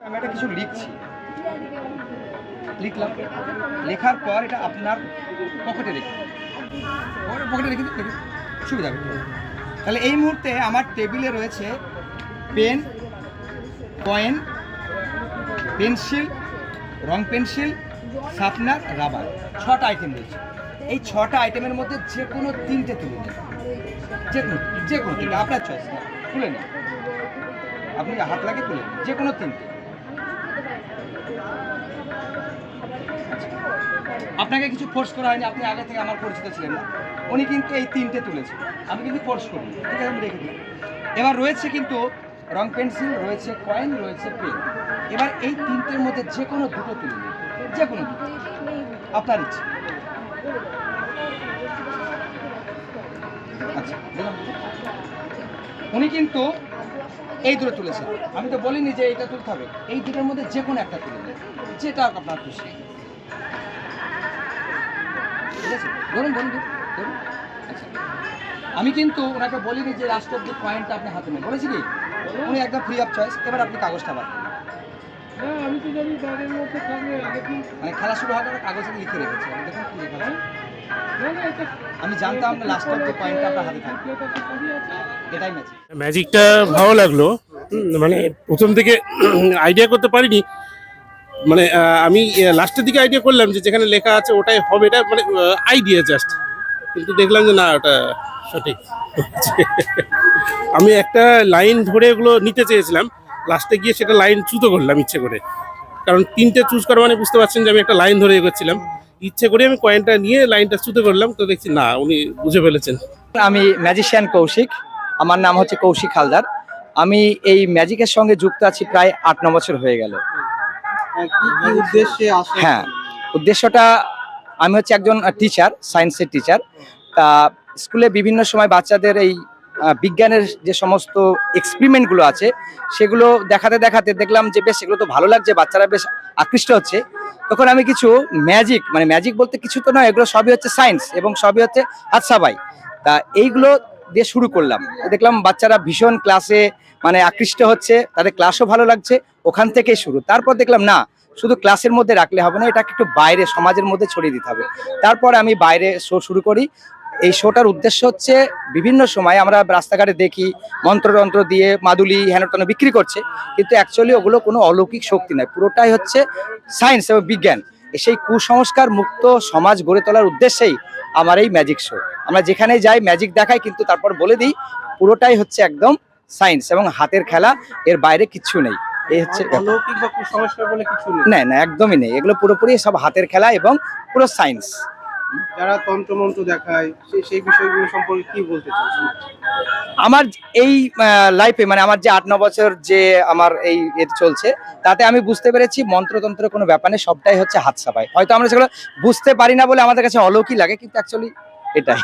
আমি একটা কিছু লিখছি। লিখলাম। লেখার পর এটা আপনার পকেটে রেখে। পকেটে- রেখে দিন। সুবিধা হবে। তাহলে এই মুহূর্তে আমার টেবিলে রয়েছে পেন, কয়েন, পেন্সিল, রং পেন্সিল, শার্পনার, রাবার। ছটা আইটেম রয়েছে। এই ছটা আইটেমের মধ্যে যে কোনো তিনটে তুলে নিন। যে কোনো যে কোনো তিনটে। আপনার চয়েস তুলে নিন। আপনি হাত লাগিয়ে তুলে নিন। যে কোনো তিনটে। আপনাকে কিছু ফোর্স করা হয়নি, আপনি আগে থেকে আমার পরিচিত ছিলেন উনি কিন্তু এই তিনটে তুলেছে। আমি কিন্তু ফোর্স করি ঠিক আছে, আমি রেখে দিই এবার রয়েছে কিন্তু রং পেন্সিল, রয়েছে কয়েন রয়েছে পেন এবার এই তিনটের মধ্যে যে কোনো দুটো তুলে নিন। যে কোনো দুটো। আপনার ইচ্ছে। আচ্ছা উনি কিন্তু এই দুটো তুলেছেন। আমি তো বলিনি যে এটা তুলতে হবে। এই দুটোর মধ্যে যে কোনো একটা তুলে যেটা আপনার খুশি। ঠিক আছে ধরুন ধরুন আচ্ছা। আমি কিন্তু ওনাকে বলিনি যে লাস্ট অব্দি পয়েন্টটা আপনি হাতে নেন। বলেছি কি? উনি একদম ফ্রি অফ চয়েস এবার আপনি কাগজটা বার করুন। না আমি তো জানি তাদের মধ্যে থাকলে আগে কি মানে খেলা শুরু হওয়ার কাগজে লিখে রেখেছি। আমি দেখুন কি লেখা আছে। না না এটা আমি জানতাম লাস্ট পয়েন্টটা আপনার হাতে থাকবে। এটাই ম্যাজিকটা ভালো লাগল। হুম, মানে প্রথম থেকে আইডিয়া করতে পারিনি। মানে আমি লাস্টের দিকে আইডিয়া করলাম যে যেখানে লেখা আছে ওটাই হবে, এটা মানে আইডিয়া জাস্ট কিন্তু দেখলাম যে না, ওটা সঠিক। আমি একটা লাইন ধরে ওগুলো নিতে চেয়েছিলাম। লাস্টে গিয়ে সেটা লাইন চুতো করলাম ইচ্ছে করে। কারণ তিনটে চুজ করা মানে বুঝতে পারছেন যে আমি একটা লাইন ধরে এগোচ্ছিলাম। ইচ্ছে করে আমি কয়েনটা নিয়ে লাইনটা চুতো করলাম, তো দেখছি না, উনি বুঝে ফেলেছেন। আমি ম্যাজিশিয়ান কৌশিক, আমার নাম হচ্ছে কৌশিক হালদার। আমি এই ম্যাজিকের সঙ্গে যুক্ত আছি প্রায় আট, ন বছর হয়ে গেল। হ্যাঁ উদ্দেশ্যটা আমি হচ্ছে একজন টিচার সায়েন্সের টিচার তা স্কুলে বিভিন্ন সময় বাচ্চাদের এই বিজ্ঞানের যে সমস্ত এক্সপেরিমেন্টগুলো আছে, সেগুলো দেখাতে দেখাতে দেখলাম যে বেশ এগুলো তো ভালো লাগছে, বাচ্চারা বেশ আকৃষ্ট হচ্ছে। তখন আমি কিছু ম্যাজিক মানে ম্যাজিক বলতে কিছু তো নয়, এগুলো সবই হচ্ছে সায়েন্স এবং সবই হচ্ছে হাত সাবাই তা এইগুলো দিয়ে শুরু করলাম। দেখলাম বাচ্চারা ভীষণ ক্লাসে মানে আকৃষ্ট হচ্ছে, তাদের ক্লাসও ভালো লাগছে, ওখান থেকেই শুরু। তারপর দেখলাম, না, শুধু ক্লাসের মধ্যে রাখলে হবে না, এটাকে একটু বাইরে, সমাজের মধ্যে ছড়িয়ে দিতে হবে। তারপর আমি বাইরে শো শুরু করি। এই শোটার উদ্দেশ্য হচ্ছে, বিভিন্ন সময় আমরা রাস্তাঘাটে দেখি মন্ত্রতন্ত্র দিয়ে মাদুলি হেনতন বিক্রি করছে, কিন্তু অ্যাকচুয়ালি ওগুলো কোনো অলৌকিক শক্তি নয়। পুরোটাই হচ্ছে সায়েন্স এবং বিজ্ঞান। সেই কুসংস্কার মুক্ত সমাজ গড়ে তোলার উদ্দেশ্যেই আমার এই ম্যাজিক শো আমরা যেখানে যাই ম্যাজিক দেখাই কিন্তু তারপর বলে দিই পুরোটাই হচ্ছে একদম সায়েন্স এবং হাতের খেলা এর বাইরে কিচ্ছু নেই। এই হচ্ছে না না একদমই নেই। এগুলো পুরোপুরি সব হাতের খেলা এবং পুরো সায়েন্স যারা তন্ত্রমন্ত্র দেখায় সেই বিষয়গুলো সম্পর্কে কি বলতে চাচ্ছেন আমার এই লাইফে মানে আমার যে আট, ন বছর যে আমার এই চলছে, তাতে আমি বুঝতে পেরেছি মন্ত্রতন্ত্র কোনো ব্যাপার নেই, সবটাই হচ্ছে হাত সাফাই হয়তো আমরা সেগুলো বুঝতে পারি না বলে আমাদের কাছে অলৌকিক লাগে, কিন্তু অ্যাকচুয়ালি এটাই।